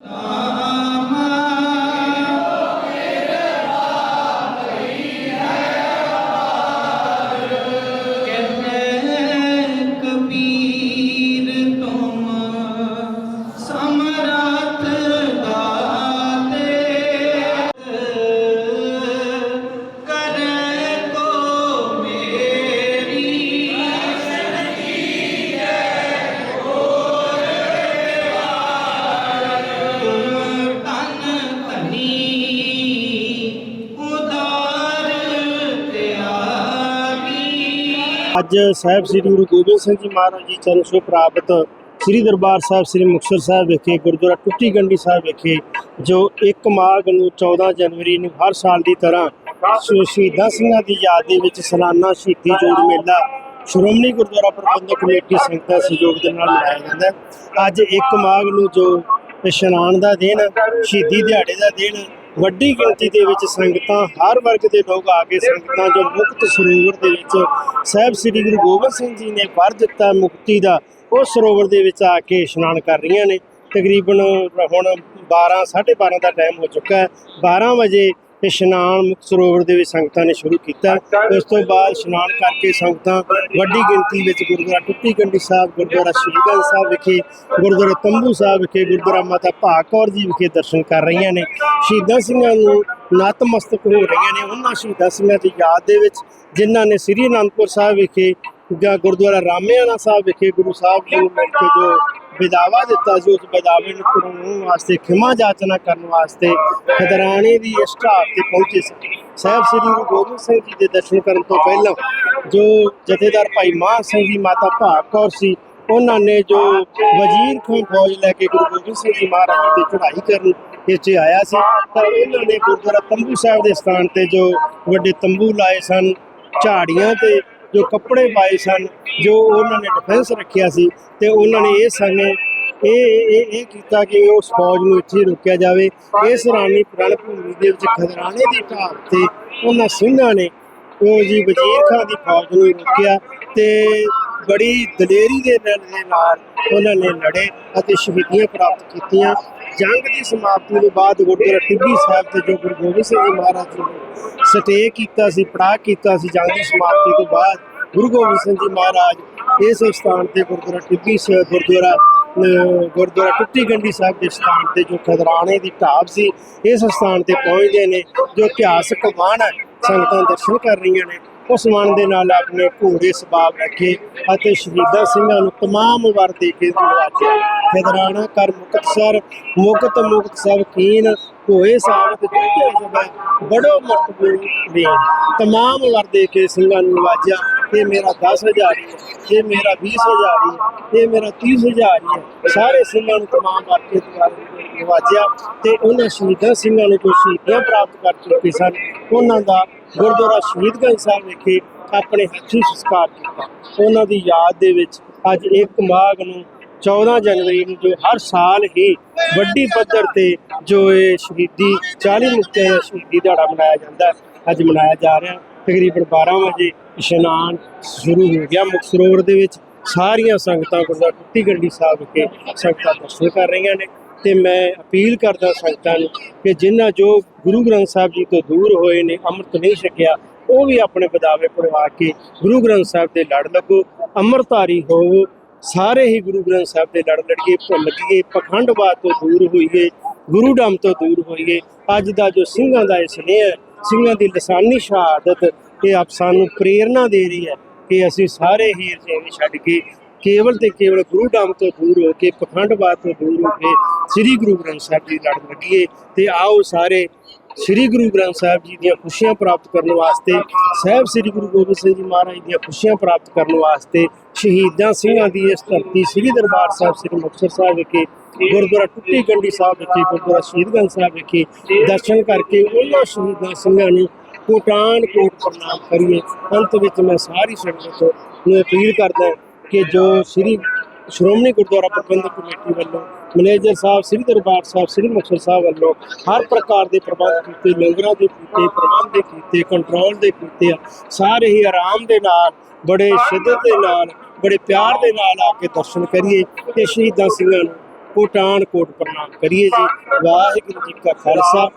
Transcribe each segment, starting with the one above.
Ah. ਅੱਜ ਸਾਹਿਬ ਸ੍ਰੀ ਗੁਰੂ ਗੋਬਿੰਦ ਸਿੰਘ ਜੀ ਮਹਾਰਾਜ ਜੀ ਚਰਨ ਛੋਹ ਪ੍ਰਾਪਤ ਸ੍ਰੀ ਦਰਬਾਰ ਸਾਹਿਬ, ਸ੍ਰੀ ਮੁਕਤਸਰ ਸਾਹਿਬ ਵਿਖੇ, ਗੁਰਦੁਆਰਾ ਟੁੱਟੀ ਗੰਡੀ ਸਾਹਿਬ ਵਿਖੇ, ਜੋ 1 ਮਾਘ ਨੂੰ 14 ਜਨਵਰੀ ਨੂੰ ਹਰ ਸਾਲ ਦੀ ਤਰ੍ਹਾਂ ਸ਼ਹੀਦਾਂ ਸਿੰਘਾਂ ਦੀ ਯਾਦ ਦੇ ਵਿੱਚ ਸਾਲਾਨਾ ਸ਼ਹੀਦੀ ਜੋੜ ਮੇਲਾ ਸ਼੍ਰੋਮਣੀ ਗੁਰਦੁਆਰਾ ਪ੍ਰਬੰਧਕ ਕਮੇਟੀ ਸੰਗਤਾਂ ਸਹਿਯੋਗ ਦੇ ਨਾਲ ਮਨਾਇਆ ਜਾਂਦਾ ਅੱਜ 1 ਮਾਘ ਨੂੰ ਜੋ ਇਸ਼ਨਾਨ ਦਾ ਦਿਨ, ਸ਼ਹੀਦੀ ਦਿਹਾੜੇ ਦਾ ਦਿਨ ਵੱਡੀ ਗਿਣਤੀ ਦੇ ਵਿੱਚ ਸੰਗਤਾਂ, ਹਰ ਵਰਗ ਦੇ ਲੋਕ ਆ ਕੇ ਸੰਗਤਾਂ ਜੋ ਮੁਕਤ ਸਰੋਵਰ ਦੇ ਵਿੱਚ ਸਾਹਿਬ ਸ੍ਰੀ ਗੁਰੂ ਗੋਬਿੰਦ ਸਿੰਘ ਜੀ ਨੇ ਵਰ ਦਿੱਤਾ ਮੁਕਤੀ ਦਾ, ਉਹ ਸਰੋਵਰ ਦੇ ਵਿੱਚ ਆ ਕੇ ਇਸ਼ਨਾਨ ਕਰ ਰਹੀਆਂ ਨੇ। ਤਕਰੀਬਨ ਹੁਣ 12 12:30 ਦਾ ਟਾਈਮ ਹੋ ਚੁੱਕਾ ਹੈ। 12 ਵਜੇ ਇਸ਼ਨਾਨ ਮੁਕਤ ਸਰੋਵਰ ਦੇ ਵਿੱਚ ਸੰਗਤਾਂ ਨੇ ਸ਼ੁਰੂ ਕੀਤਾ। ਉਸ ਤੋਂ ਬਾਅਦ ਇਸ਼ਨਾਨ ਕਰਕੇ ਸੰਗਤਾਂ ਵੱਡੀ ਗਿਣਤੀ ਵਿੱਚ ਗੁਰਦੁਆਰਾ ਟੁੱਟੀ ਗੰਢੀ ਸਾਹਿਬ, ਗੁਰਦੁਆਰਾ ਸ਼ਹੀਦਾਂ ਸਾਹਿਬ ਵਿਖੇ, ਗੁਰਦੁਆਰਾ ਤੰਬੂ ਸਾਹਿਬ ਵਿਖੇ, ਗੁਰਦੁਆਰਾ ਮਾਤਾ ਭਾਗ ਕੌਰ ਜੀ ਵਿਖੇ ਦਰਸ਼ਨ ਕਰ ਰਹੀਆਂ ਨੇ। ਸ਼ਹੀਦਾਂ ਸਿੰਘਾਂ ਨੂੰ ਨਤਮਸਤਕ ਹੋ ਰਹੀਆਂ ਨੇ। ਉਹਨਾਂ ਸ਼ਹੀਦਾਂ ਸਿੰਘਾਂ ਦੀ ਯਾਦ ਦੇ ਵਿੱਚ ਜਿਨ੍ਹਾਂ ਨੇ ਸ੍ਰੀ ਅਨੰਦਪੁਰ ਸਾਹਿਬ ਵਿਖੇ ਜਾਂ ਗੁਰਦੁਆਰਾ ਰਾਮਿਆਣਾ ਸਾਹਿਬ ਵਿਖੇ ਗੁਰੂ ਸਾਹਿਬ ਜੀ ਨੂੰ ਮਿਲ ਕੇ ਜੋ ਵਿਦਾਵਾ ਦਿੱਤਾ ਸੀ ਉਸ ਵਿਦਾਵੇ ਨੂੰ ਪੂਰਨ ਵਾਸਤੇ, ਖਿਮਾ ਜਾਚਨਾ ਕਰਨ ਵਾਸਤੇ ਖਦਰਾਣੇ ਦੀ ਇਸ ਢਾਬ ਤੇ ਪਹੁੰਚੇ ਸੀ। ਸਾਹਿਬ ਸ੍ਰੀ ਗੁਰੂ ਗੋਬਿੰਦ ਸਿੰਘ ਜੀ ਦੇ ਦਰਸ਼ਨ ਕਰਨ ਤੋਂ ਪਹਿਲਾਂ ਜੋ ਜਥੇਦਾਰ ਭਾਈ ਮਾਨ ਸਿੰਘ ਜੀ, ਮਾਤਾ ਭਾਗ ਕੌਰ ਸੀ, ਉਹਨਾਂ ਨੇ ਜੋ ਵਜ਼ੀਰ ਖਾਂ ਫੌਜ ਲੈ ਕੇ ਗੁਰੂ ਗੋਬਿੰਦ ਸਿੰਘ ਜੀ ਮਹਾਰਾਜ ਜੀ ਤੇ ਚੜ੍ਹਾਈ ਕਰਨ ਇੱਥੇ ਆਇਆ ਸੀ, ਤਾਂ ਇਹਨਾਂ ਨੇ ਗੁਰਦੁਆਰਾ ਤੰਬੂ ਸਾਹਿਬ ਦੇ ਸਥਾਨ ਤੇ ਜੋ ਵੱਡੇ ਤੰਬੂ ਲਾਏ ਸਨ, ਝਾੜੀਆਂ ਤੇ ਜੋ ਕੱਪੜੇ ਪਾਏ ਸਨ, ਜੋ ਉਹਨਾਂ ਨੇ ਡਿਫੈਂਸ ਰੱਖਿਆ ਸੀ ਤੇ ਉਹਨਾਂ ਨੇ ਇਹ ਸਾਨੇ ਇਹ ਇਹ ਇਹ ਕੀਤਾ ਕਿ ਉਸ ਫੌਜ ਨੂੰ ਇੱਥੇ ਰੋਕਿਆ ਜਾਵੇ। ਇਸ ਰਾਣੀ ਪ੍ਰਣ ਭੂਮੀ ਦੇ ਵਿੱਚ ਖਦਰਾਣੇ ਦੀ ਢਾਬ ਤੇ ਉਹਨਾਂ ਸਿੰਘਾਂ ਨੇ ਉਹ ਜੀ ਵਜ਼ੀਰ ਖਾਨ ਦੀ ਫੌਜ ਨੂੰ ਰੋਕਿਆ ਤੇ ਬੜੀ ਦਲੇਰੀ ਦੇ ਨਾਲ ਦੇ ਨਾਲ ਉਹਨਾਂ ਨੇ ਲੜੇ ਅਤੇ ਸ਼ਹੀਦੀਆਂ ਪ੍ਰਾਪਤ ਕੀਤੀਆਂ। ਜੰਗ ਦੀ ਸਮਾਪਤੀ ਤੋਂ ਬਾਅਦ ਗੁਰਦੁਆਰਾ ਟਿੱਬੀ ਸਾਹਿਬ ਤੇ ਜੋ ਗੁਰੂ ਗੋਬਿੰਦ ਸਿੰਘ ਜੀ ਮਹਾਰਾਜ ਜੀ ਨੇ ਸਟੇ ਕੀਤਾ ਸੀ, ਪੜਾਅ ਕੀਤਾ ਸੀ ਜੰਗ ਦੀ ਸਮਾਪਤੀ ਤੋਂ ਬਾਅਦ, ਗੁਰੂ ਗੋਬਿੰਦ ਸਿੰਘ ਜੀ ਮਹਾਰਾਜ ਇਸ ਸਥਾਨ ਤੇ ਗੁਰਦੁਆਰਾ ਟਿੱਬੀ ਸਾਹਿਬ ਗੁਰਦੁਆਰਾ ਗੁਰਦੁਆਰਾ ਟੁੱਟੀ ਗੰਢੀ ਸਾਹਿਬ ਦੇ ਸਥਾਨ ਤੇ ਜੋ ਖਦਰਾਣੇ ਦੀ ਢਾਬ ਸੀ, ਇਸ ਸਥਾਨ ਤੇ ਪਹੁੰਚਦੇ ਨੇ, ਜੋ ਇਤਿਹਾਸਕ ਮਾਣ ਹੈ, ਸੰਗਤਾਂ ਦਰਸ਼ਨ ਕਰ ਰਹੀਆਂ ਨੇ। ਉਸ ਮਨ ਦੇ ਨਾਲ ਆਪਣੇ ਘੋੜੇ ਸਬਾਬ ਰੱਖੇ ਅਤੇ ਸ਼ਹੀਦਾਂ ਸਿੰਘਾਂ ਨੂੰ ਤਮਾਮ ਵਾਰ ਦੇ ਕੇ ਨਵਾਜਿਆ। ਖਦਰਾਣਾ, ਕਰ ਮੁਕਤਸਰ ਮੁਕਤ ਮੁਕਤ ਸਭ ਕੀਨ ਹੋਏ ਸਾਬਤ ਜੁਝੇ ਸਭੈ ਬੜੋ ਮਰਤਬੇ ਵੇ ਤਮਾਮ ਵਰ ਦੇ ਕੇ ਸਿੰਘਾਂ ਨੂੰ ਨਵਾਜਿਆ। ਇਹ ਮੇਰਾ 10000 ਹੈ ਇਹ ਮੇਰਾ 20000 ਹੈ ਇਹ ਮੇਰਾ 30000 ਹੈ। ਸਾਰੇ ਸਿੰਘਾਂ ਨੂੰ ਤਮਾਮ ਕਰਕੇ ਕੇ ਤੇ ਉਹਨਾਂ ਸ਼ਹੀਦਾਂ ਸਿੰਘਾਂ ਨੂੰ ਜੋ ਸ਼ਹੀਦੀਆਂ ਪ੍ਰਾਪਤ ਕਰ ਚੁੱਕੇ ਸਨ ਉਹਨਾਂ ਦਾ ਗੁਰਦੁਆਰਾ ਸ਼ਹੀਦਗੰਜ ਸਾਹਿਬ ਵਿਖੇ ਆਪਣੇ ਹੱਥੀਂ ਸੰਸਕਾਰ ਕੀਤਾ। ਉਹਨਾਂ ਦੀ ਯਾਦ ਦੇ ਵਿੱਚ ਅੱਜ ਇੱਕ ਮਾਘ ਨੂੰ 14 ਜਨਵਰੀ ਨੂੰ ਜੋ ਹਰ ਸਾਲ ਹੀ ਵੱਡੀ ਪੱਧਰ ਤੇ ਜੋ ਇਹ ਸ਼ਹੀਦੀ 40 ਮੁਕਤਿਆਂ ਦਾ ਸ਼ਹੀਦੀ ਦਿਹਾੜਾ ਮਨਾਇਆ ਜਾਂਦਾ ਹੈ, ਅੱਜ ਮਨਾਇਆ ਜਾ ਰਿਹਾ। ਤਕਰੀਬਨ 12 ਵਜੇ ਇਸ਼ਨਾਨ ਸ਼ੁਰੂ ਹੋ ਗਿਆ। ਮੁਕਤ ਸਰੋਵਰ ਦੇ ਵਿੱਚ ਸਾਰੀਆਂ ਸੰਗਤਾਂ ਗੁਰਦੁਆਰਾ ਟੁੱਟੀ ਗੰਢੀ ਸਾਹਿਬ ਵਿਖੇ ਸੰਗਤਾਂ ਦਰਸ਼ਨ ਕਰ ਰਹੀਆਂ ਨੇ ਤੇ ਮੈਂ ਅਪੀਲ ਕਰਦਾ ਸੰਗਤਾਂ ਨੂੰ ਕਿ ਜਿਨ੍ਹਾਂ ਜੋ ਗੁਰੂ ਗ੍ਰੰਥ ਸਾਹਿਬ ਜੀ ਤੋਂ ਦੂਰ ਹੋਏ ਨੇ, ਅੰਮ੍ਰਿਤ ਨਹੀਂ ਛਕਿਆ, ਉਹ ਵੀ ਆਪਣੇ ਬਦਾਵੇ ਪੜਵਾ ਕੇ ਗੁਰੂ ਗ੍ਰੰਥ ਸਾਹਿਬ ਦੇ ਲੜ ਲੱਗੋ, ਅੰਮ੍ਰਿਤਧਾਰੀ ਹੋਵੋ, ਸਾਰੇ ਹੀ ਗੁਰੂ ਗ੍ਰੰਥ ਸਾਹਿਬ ਦੇ ਲੜ ਲੜੀਏ, ਭੁੱਲ ਗਏ ਪਖੰਡਵਾਦ ਤੋਂ ਦੂਰ ਹੋਈਏ, ਗੁਰੂ ਡਮ ਤੋਂ ਦੂਰ ਹੋਈਏ। ਅੱਜ ਦਾ ਜੋ ਸਿੰਘਾਂ ਦਾ ਇਹ ਸਨੇਹ ਸਿੰਘਾਂ ਦੀ ਲਸਾਨੀ ਸ਼ਹਾਦਤ ਇਹ ਆਪ ਸਾਨੂੰ ਪ੍ਰੇਰਣਾ ਦੇ ਰਹੀ ਹੈ ਕਿ ਅਸੀਂ ਸਾਰੇ ਹੀਰ ਰਜੇਵੇਂ ਛੱਡ ਕੇ ਕੇਵਲ ਤੇ ਕੇਵਲ ਗੁਰੂ ਡਮ ਤੋਂ ਦੂਰ ਹੋ ਕੇ ਪਖੰਡਵਾਦ ਤੋਂ ਦੂਰ ਹੋ ਕੇ ਸ੍ਰੀ ਗੁਰੂ ਗ੍ਰੰਥ ਸਾਹਿਬ ਦੀ ਲੜ ਲੱਗੀਏ ਤੇ ਆਓ ਸਾਰੇ ਸ੍ਰੀ ਗੁਰੂ ਗ੍ਰੰਥ ਸਾਹਿਬ ਜੀ ਦੀਆਂ ਖੁਸ਼ੀਆਂ ਪ੍ਰਾਪਤ ਕਰਨ ਵਾਸਤੇ, ਸਾਹਿਬ ਸ੍ਰੀ ਗੁਰੂ ਗੋਬਿੰਦ ਸਿੰਘ ਜੀ ਮਹਾਰਾਜ ਦੀਆਂ ਖੁਸ਼ੀਆਂ ਪ੍ਰਾਪਤ ਕਰਨ ਵਾਸਤੇ ਸ਼ਹੀਦਾਂ ਸਿੰਘਾਂ ਦੀ ਇਸ ਧਰਤੀ ਸ੍ਰੀ ਦਰਬਾਰ ਸਾਹਿਬ, ਸ੍ਰੀ ਮੁਕਤਸਰ ਸਾਹਿਬ ਵਿਖੇ, ਗੁਰਦੁਆਰਾ ਟੁੱਟੀ ਗੰਡੀ ਸਾਹਿਬ ਵਿਖੇ, ਗੁਰਦੁਆਰਾ ਸ਼ਹੀਦਗੰਜ ਸਾਹਿਬ ਵਿਖੇ ਦਰਸ਼ਨ ਕਰਕੇ ਉਹਨਾਂ ਸ਼ਹੀਦਾਂ ਸਿੰਘਾਂ ਨੂੰ ਕੋਟਾਨ ਕੋਟ ਪ੍ਰਣਾਮ ਕਰੀਏ। ਅੰਤ ਵਿੱਚ ਮੈਂ ਸਾਰੀ ਸੰਗਤ ਨੂੰ ਅਪੀਲ ਕਰਦਾ ਕਿ ਜੋ ਸ੍ਰੀ ਸ਼੍ਰੋਮਣੀ ਗੁਰਦੁਆਰਾ ਪ੍ਰਬੰਧਕ ਕਮੇਟੀ ਵੱਲੋਂ ਮੈਨੇਜਰ ਸਾਹਿਬ, ਸ੍ਰੀ ਦਰਬਾਰ ਸਾਹਿਬ, ਸ੍ਰੀ ਮੁਕਤਸਰ ਸਾਹਿਬ ਵੱਲੋਂ ਹਰ ਪ੍ਰਕਾਰ ਦੇ ਪ੍ਰਬੰਧ ਕੀਤੇ ਲੰਗਰਾਂ ਦੇ ਕੀਤੇ, ਪ੍ਰਬੰਧ ਦੇ ਕੀਤੇ ਕੰਟਰੋਲ ਦੇ ਕੀਤੇ ਆ। ਸਾਰੇ ਹੀ ਆਰਾਮ ਦੇ ਨਾਲ, ਬੜੇ ਸ਼ਿੱਦਤ ਦੇ ਨਾਲ, ਬੜੇ ਪਿਆਰ ਦੇ ਨਾਲ ਆ ਕੇ ਦਰਸ਼ਨ ਕਰੀਏ ਤੇ ਸ਼ਹੀਦਾਂ ਸਿੰਘਾਂ ਨੂੰ ਕੋਟਾਨ ਕੋਟ ਪ੍ਰਣਾਮ ਕਰੀਏ ਜੀ। ਵਾਹਿਗੁਰੂ ਜੀ ਕਾ ਖਾਲਸਾ,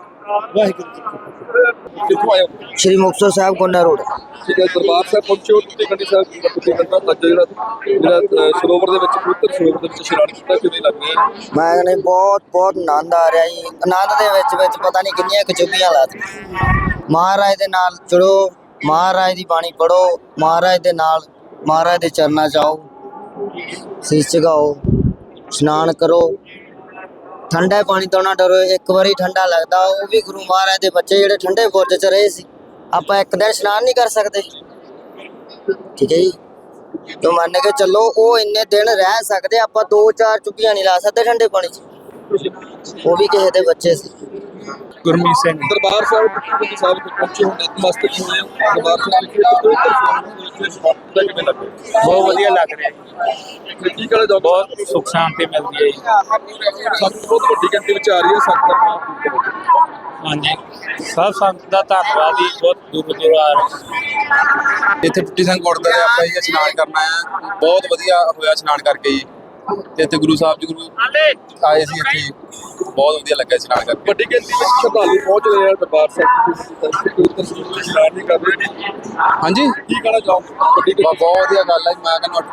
ਵਾਹਿਗੁਰੂ ਜੀ ਕੀ ਫਤਿਹ। ਸ਼੍ਰੀ ਮੁਕਤਸਰ ਸਾਹਿਬ ਗੋਨਾ ਰੋਡ। ਠੀਕ ਦਰਬਾਰ ਸਾਹਿਬ ਪਹੁੰਚੇ ਟੁੱਟੀ ਕੰਡੀ ਸਾਹਿਬ ਟੁੱਟੀ ਕੰਡਾ ਅੱਜ ਜਿਹੜਾ ਜਿਹੜਾ ਸਰੋਵਰ ਦੇ ਵਿੱਚ ਪਵਿੱਤਰ ਸਰੋਵਰ ਦੇ ਵਿੱਚ ਇਸ਼ਨਾਨ ਕੀਤਾ ਕਿਵੇਂ ਲੱਗ ਮੈਂ ਕਹਿੰਦਾ ਬਹੁਤ ਬਹੁਤ ਆਨੰਦ ਆ ਰਿਹਾ ਜੀ। ਆਨੰਦ ਦੇ ਵਿੱਚ ਵਿੱਚ ਪਤਾ ਨਹੀਂ ਕਿੰਨੀਆਂ ਕਚੁੱਪੀਆਂ ਲਾਤੀਆਂ। ਮਹਾਰਾਜ ਦੇ ਨਾਲ ਜੁੜੋ, ਮਹਾਰਾਜ ਦੀ ਬਾਣੀ ਪੜੋ ਮਹਾਰਾਜ ਦੇ ਨਾਲ ਮਹਾਰਾਜ ਦੇ ਚਰਨਾਂ ਜਾਓ ਆਓ, ਸੀਸ ਝੁਕਾਓ ਇਸ਼ਨਾਨ ਕਰੋ। ਠੰਡਾ ਪਾਣੀ ਤੋਂ ਨਾ ਡਰੋ, ਇੱਕ ਵਾਰੀ ਠੰਡਾ ਲੱਗਦਾ, ਉਹ ਵੀ ਗੁਰੂ ਮਹਾਰਾਜ ਦੇ ਬੱਚੇ ਜਿਹੜੇ ਠੰਡੇ ਬੁਰਜ 'ਚ ਰਹੇ ਸੀ। ਆਪਾਂ ਇੱਕ ਦਿਨ ਇਸ਼ਨਾਨ ਨਹੀਂ ਕਰ ਸਕਦੇ। ਠੀਕ ਹੈ ਜੀ। ਤੋ ਮੰਨ ਕੇ ਚੱਲੋ ਉਹ ਇੰਨੇ ਦਿਨ ਰਹਿ ਸਕਦੇ ਆਪਾਂ ਦੋ ਚਾਰ ਚੁੱਕੀਆਂ ਨਹੀਂ ਲਾ ਸਕਦੇ ਠੰਡੇ ਪਾਣੀ 'ਚ। ਉਹ ਵੀ ਕਿਸੇ ਦੇ ਬੱਚੇ ਸੀ। ਗੁਰਮੀਤ ਸਿੰਘ। ਦਰਬਾਰ ਸਾਹਿਬ ਤੇ ਪਹੁੰਚੇ ਨਤਮਸਤਕ ਹੋਏ ਦਰਬਾਰ ਦੇ ਬਹੁਤ ਵਧੀਆ ਲੱਗ ਰਿਹਾ ਜੀ। ਤੇ ਕੀ ਕਹਿਣਾ ਚਾਹੋਗੇ ਬਹੁਤ ਸੁੱਖ ਸ਼ਾਂਤੀ ਮਿਲਦੀ ਹੈ ਜੀ। ਸੰਗਤ ਬਹੁਤ ਵੱਡੀ ਗਿਣਤੀ ਵਿੱਚ ਆ ਰਹੀ ਹੈ ਹਾਂਜੀ। ਸਭ ਸੰਗਤ ਦਾ ਧੰਨਵਾਦ ਜੀ ਬਹੁਤ ਦੂਰ ਦੂਰ ਆ ਰਹੇ ਇੱਥੇ ਟੁੱਟੀ ਸਿੰਘ ਗੁਰਦੁਆਰੇ ਆਪਾਂ ਜੀ ਇਸ਼ਨਾਨ ਕਰਨਾ ਹੈ ਬਹੁਤ ਵਧੀਆ ਹੋਇਆ ਇਸ਼ਨਾਨ ਕਰਕੇ ਜੀ। ਤੇ ਇੱਥੇ ਗੁਰੂ ਸਾਹਿਬ ਜੀ ਗੁਰੂ ਆਏ ਸੀ ਇੱਥੇ। ਬਹੁਤ ਵਧੀਆ ਲੱਗਾ ਇਸ਼ਨਾਨ ਕਰਕੇ। ਵੱਡੀ ਗਿਣਤੀ ਵਿੱਚ ਸ਼ਰਧਾਲੂ ਪਹੁੰਚ ਰਹੇ ਆ ਦਰਬਾਰ ਸਾਹਿਬ। ਤੇ ਇਸ਼ਨਾਨ ਵੀ ਕਰ ਰਹੇ। ਹਾਂਜੀ। ਕੀ ਕਹਿਣਾ ਚਾਹੋਗੇ? ਵੱਡੀ ਬਹੁਤ ਵਧੀਆ ਗੱਲ ਹੈ ਜੀ। ਮੈਂ ਕਹਿੰਦਾ